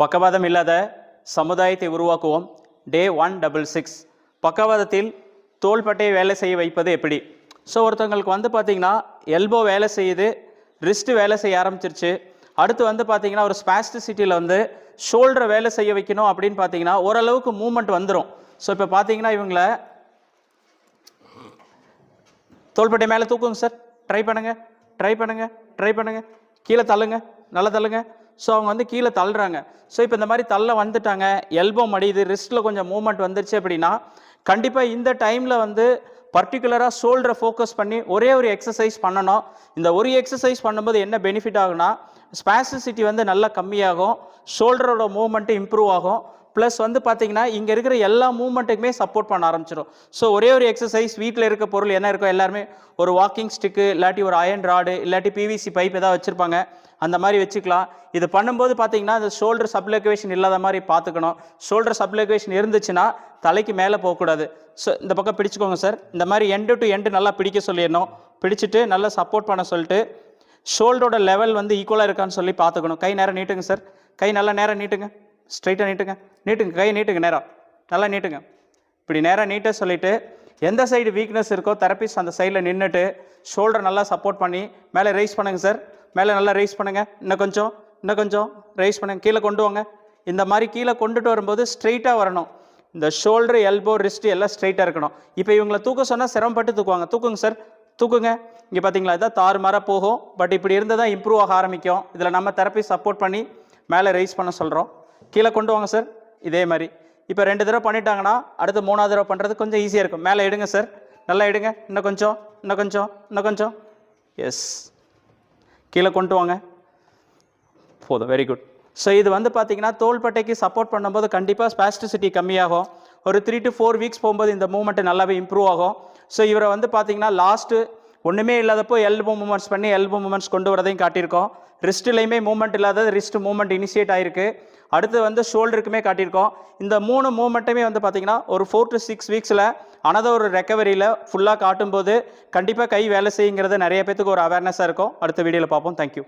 பக்கவாதம் இல்லாத சமுதாயத்தை உருவாக்குவோம். டே ஒன் டபுள் சிக்ஸ் பக்கவாதத்தில் தோள்பட்டையை வேலை செய்ய வைப்பது எப்படி? ஸோ ஒருத்தவங்களுக்கு வந்து பார்த்தீங்கன்னா எல்போ வேலை செய்யுது ரிஸ்ட் வேலை செய்ய ஆரம்பிச்சிருச்சு. அடுத்து வந்து பார்த்தீங்கன்னா ஒரு ஸ்பாஸ்டிசிட்டியில் வந்து ஷோல்டரை வேலை செய்ய வைக்கணும் அப்படின்னு பார்த்தீங்கன்னா ஓரளவுக்கு மூமெண்ட் வந்துடும் ஸோ இப்போ பார்த்தீங்கன்னா இவங்கள தோள்பட்டை மேலே தூக்குங்க சார். ட்ரை பண்ணுங்கள் ட்ரை பண்ணுங்கள் ட்ரை பண்ணுங்கள் கீழே தள்ளுங்க நல்லா தள்ளுங்க. ஸோ அவங்க வந்து கீழே தள்ளுறாங்க. ஸோ இப்போ இந்த மாதிரி தள்ள வந்துட்டாங்க. எல்போ மடியுது. ரிஸ்ட்டில் கொஞ்சம் மூவ்மெண்ட் வந்துருச்சு அப்படின்னா கண்டிப்பாக இந்த டைமில் வந்து பர்டிகுலராக ஷோல்டரை ஃபோக்கஸ் பண்ணி ஒரே ஒரு எக்ஸசைஸ் பண்ணணும். இந்த ஒரு எக்ஸசைஸ் பண்ணும்போது என்ன பெனிஃபிட் ஆகுனா ஸ்பாசிசிட்டி வந்து நல்லா கம்மியாகும். ஷோல்டரோட மூவ்மெண்ட்டு இம்ப்ரூவ் ஆகும். ப்ளஸ் வந்து பார்த்தீங்கன்னா இங்கே இருக்கிற எல்லா மூவ்மெண்ட்டுக்குமே சப்போர்ட் பண்ண ஆரம்பிச்சிடும் ஸோ ஒரே ஒரு எக்ஸசைஸ் வீட்டில் இருக்க பொருள் என்ன இருக்கோ எல்லாருமே ஒரு வாக்கிங் ஸ்டிக்கு இல்லாட்டி ஒரு அயன் ராடு இல்லாட்டி பிவிசி பைப் ஏதாவது வச்சுருப்பாங்க அந்த மாதிரி வச்சுக்கலாம். இது பண்ணும்போது பார்த்தீங்கன்னா அந்த ஷோல்டர் சப்ளகுவேஷன் இல்லாத மாதிரி பார்த்துக்கணும் ஷோல்டர் சப்ளகுவேஷன் இருந்துச்சுன்னா தலைக்கு மேலே போகக்கூடாது. ஸோ இந்த பக்கம் பிடிச்சிக்கோங்க சார். இந்த மாதிரி எண்டு டு எண்டு நல்லா பிடிக்க சொல்லிடணும். பிடிச்சிட்டு நல்லா சப்போர்ட் பண்ண சொல்லிட்டு ஷோல்டரோட லெவல் வந்து ஈக்குவலாக இருக்கான்னு சொல்லி பார்த்துக்கணும். கை நேரம் நீட்டுங்க சார் கை நல்லா நேரம் நீட்டுங்க. ஸ்ட்ரைட்டாக நீட்டுங்க. நீட்டுங்க கை நீட்டுங்க நேரம் நல்லா நீட்டுங்க. இப்படி நேராக நீட்டாக சொல்லிவிட்டு எந்த சைடு வீக்னஸ் இருக்கோ தெரப்பிஸ்ட் அந்த சைடில் நின்றுட்டு ஷோல்டர் நல்லா சப்போர்ட் பண்ணி மேலே ரைஸ் பண்ணுங்கள் சார் மேலே நல்லா ரைஸ் பண்ணுங்கள் இன்னும் கொஞ்சம் இன்னும் கொஞ்சம் ரைஸ் பண்ணுங்கள் கீழே கொண்டு வாங்க. இந்த மாதிரி கீழே கொண்டுட்டு வரும்போது ஸ்ட்ரைட்டாக வரணும். இந்த ஷோல்டர் எல்போ ரிஸ்ட் எல்லாம் ஸ்ட்ரைட்டாக இருக்கணும். இப்போ இவங்களை தூக்க சொன்னால் சிரமப்பட்டு தூக்குவாங்க. தூக்குங்க சார் தூக்குங்க. இங்கே பார்த்தீங்களா இதான் தாறுமாறாக போகும். பட் இப்படி இருந்தால் தான் இம்ப்ரூவ் ஆக ஆரம்பிக்கும். இதில் நம்ம தெரப்பி சப்போர்ட் பண்ணி மேலே ரைஸ் பண்ண சொல்கிறோம் கீழே கொண்டு வாங்க சார் இதே மாதிரி. இப்போ ரெண்டு தடவை பண்ணிட்டாங்கன்னா அடுத்து மூணாவது தடவை பண்ணுறது கொஞ்சம் ஈஸியாக இருக்கும். மேலே எடுங்க சார் நல்லா எடுங்க இன்னும் கொஞ்சம் இன்னும் கொஞ்சம் இன்னும் கொஞ்சம். எஸ் கீழே கொண்டு வாங்க. போதும். வெரி குட் ஸோ இது வந்து பார்த்தீங்கன்னா தோள்பட்டைக்கு சப்போர்ட் பண்ணும்போது கண்டிப்பாக ஸ்பாஸ்டிசிட்டி கம்மியாகும். ஒரு த்ரீ டு ஃபோர் வீக்ஸ் போகும்போது இந்த மூமெண்ட்டு நல்லாவே இம்ப்ரூவ் ஆகும். ஸோ இவரை வந்து பார்த்தீங்கன்னா லாஸ்ட்டு ஒன்றுமே இல்லாதப்போ எல்போ மூமெண்ட்ஸ் பண்ணி எல்போ மூமெண்ட்ஸ் கொண்டு வரதையும் காட்டியிருக்கோம். ரிஸ்ட்லேயுமே மூமெண்ட் இல்லாதது ரிஸ்ட் மூமெண்ட் இனிஷியேட் ஆயிருக்கு. அடுத்து வந்து ஷோல்டருக்குமே காட்டியிருக்கோம். இந்த மூணு மூமெண்ட்டுமே வந்து பார்த்தீங்கன்னா ஒரு ஃபோர் டு சிக்ஸ் வீக்ஸில் அனதை ஒரு ரெக்கவரியில் ஃபுல்லாக காட்டும்போது கண்டிப்பாக கை வேலை செய்யுங்கிறது நிறைய பேத்துக்கு ஒரு அவேர்னஸாக இருக்கும். அடுத்த வீடியோவில் பார்ப்போம். தேங்க்யூ